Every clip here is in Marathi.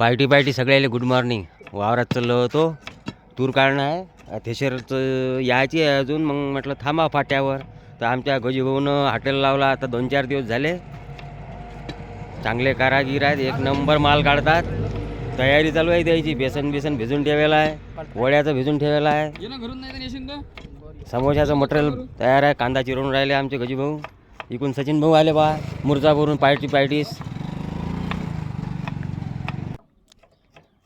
पार्टी पार्टी सगळ्याला गुड मॉर्निंग वावरात चाललो होतो. तूर काढणं आहे. थेशरचं यायची आहे अजून. मग म्हटलं थांबा फाट्यावर. तर आमच्या गजीभाऊनं हॉटेल लावला. आता दोन चार दिवस झाले. चांगले कारागीर आहेत. एक नंबर माल काढतात. तयारी चालू आहे द्यायची बेसन बेसन भिजून ठेवायला आहे. वड्याचं भिजून ठेवायला आहे. समोशाचं मटेरियल तयार आहे. कांदा चिरून राहिले आमचे गजीभाऊ इकडून सचिन भाऊ आले बा. मुर्जापूरून पार्टी पार्टीस.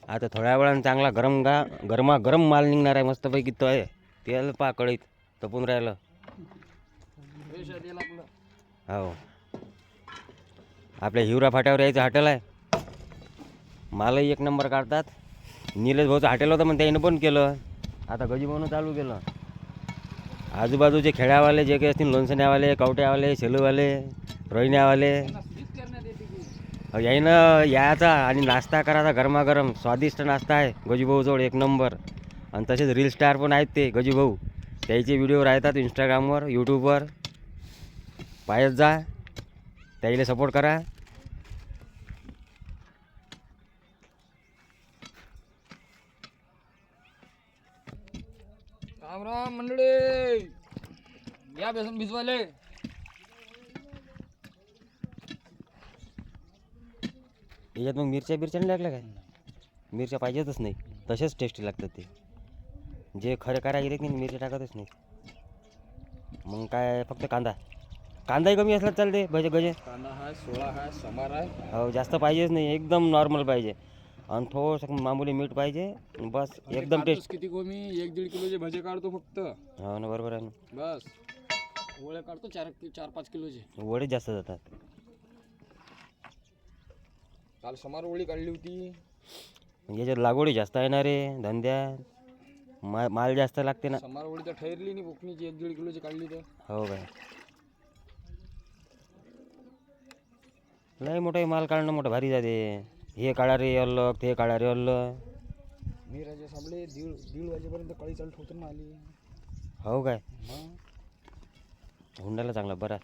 आता थोड्या वेळानं चांगला गरम गा गरमा गरम माल निघणार आहे मस्तपैकी तो आहे. तेल पा कढईत तपून राहिलं. हो. आपल्या हिवरा फाट्यावर यायचं हॉटेल आहे. मालही एक नंबर काढतात. निलेश भाऊचं हॉटेल होतं पण त्यानं पण केलं. आता गजीभाऊनं चालू केलं. आजूबाजूचे खेड्यावाले जे काही असतील लोणसण्यावाले कवट्यावाले शेलूवाले रोहिण्यावाले स्वीच करण्यात येते की अहो, यायनं यायचा आणि नाश्ता करायचा गरमागरम. स्वादिष्ट नाश्ता आहे. गजूभाऊजवळ एक नंबर. आणि तसेच रील स्टार पण आहेत ते गजूभाऊ त्याचे व्हिडिओ राहतात इंस्टाग्रामवर यूट्यूबवर पाहत जा. त्याला सपोर्ट करा. राम राम मंडळी. या बेसन भिजवाले याच्यात मग मिरच्या बिरच्या नाही लागल्या काय? मिरच्या पाहिजेतच नाही. तसेच टेस्टी लागतात ते. जे खरे करायचे की नाही मिरच्या टाकतच नाही. मग काय फक्त कांदा. कांदाही कमी असला चालते भजे गजे. कांदा आहे सोळा आहे समार आहे हो जास्त पाहिजेच नाही एकदम नॉर्मल पाहिजे. आणि थोडंसं मामूली मीठ पाहिजे बस एकदम टेस्ट किती कोमी? एक दीड किलोचे भजे काढतो फक्त. हो ना बरोबर आहे ना. बस. ओळ्या काढतो चार चार पाच किलोचे. वडे जास्त जातात. काल समार ओळी काढली होती याच्यात लागवडी जास्त आहे ना रे धंद्यात मा माल जास्त लागते ना समार ओळी तर ठरली नाही बोकणीची एक दीड किलोची काढली तर हो काय लय मोठं माल काढणं मोठं भारी जाते हे काढा रे अलग ते काढा रे अलग मी राजा साबळे दीड दीड वाजेपर्यंत कळी चालत होतं ना आली हो काय मग हुंडाला चांगला बरा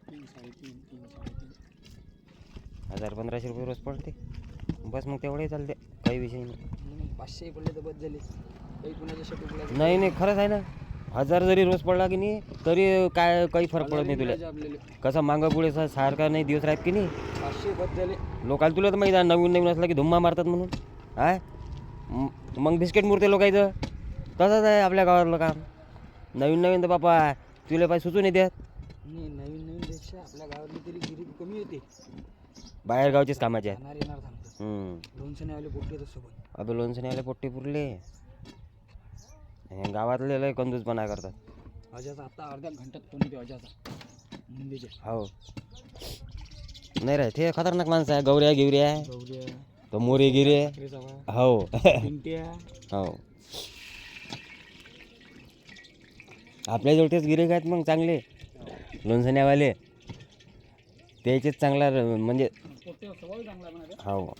तीन साडेतीन तीन साडेतीन हजार पंधराशे रुपये रोज पडते. बस मग तेवढे चालते. काही विषय नाही. पाचशे पडले तर बस झाले काही कुणाच्या नाही. नाही खरंच आहे ना. हजार जरी रोज पडला की नाही तरी काय काही फरक पडत नाही तुला. कसं मागं पुढे सारखा नाही दिवस राहत की नाही. पाचशे बस झाले. लोकाला तुला तर माहिती आहे नवीन नवीन असलं की धुम्मा मारतात म्हणून. म- मग बिस्किट मुरते लोकायचं तसंच आहे आपल्या गावातलं काम. नवीन नवीन तर बापा तुला पाय सुचून येतात नाही नवीन नवीन पेक्षा आपल्या गावातली तरी गिरीब कमी होते. बाहेर गावचेच कामाचे आहेत. येणार येणार सांगतो हम्म. लोणचं आले पोटे येतात सोबत. अबे लोणचण्याला पोट्टे पुरले. आणि गावातले लय कंजूसपणा करतात. अजाचा आता अर्ध्या घंट्यात फोन येते अजाचा? मुंबईचे. हो. नाही रे ते खतरनाक माणसं आहे. गौऱ्या गिवऱ्या गौऱ्या. तो मोरे गिरे. जावा हो. पिंट्या. हो. आपल्या तेच गिरेक आहेत मग चांगले? लोणसण्यावाले त्याचेच चांगला र- म्हणजे हो.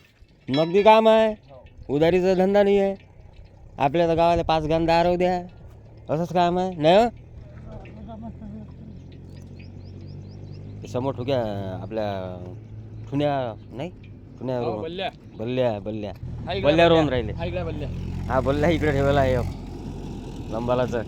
नगदी काम आहे. उधारीचा धंदा नाही आहे. आपल्या तर गावाला पाच गान दार द्या. असंच काम आहे. नाही हो? समोर ठुक्या आपल्या ठुन्या नाही? ठुन्या हो, बल्ल्या. बल्ल्या बल्ल्या. हा बल्ल्या रोवून राहिले. हा हा बल्ल्या इकडे ठेवला आहे. लंबालाचं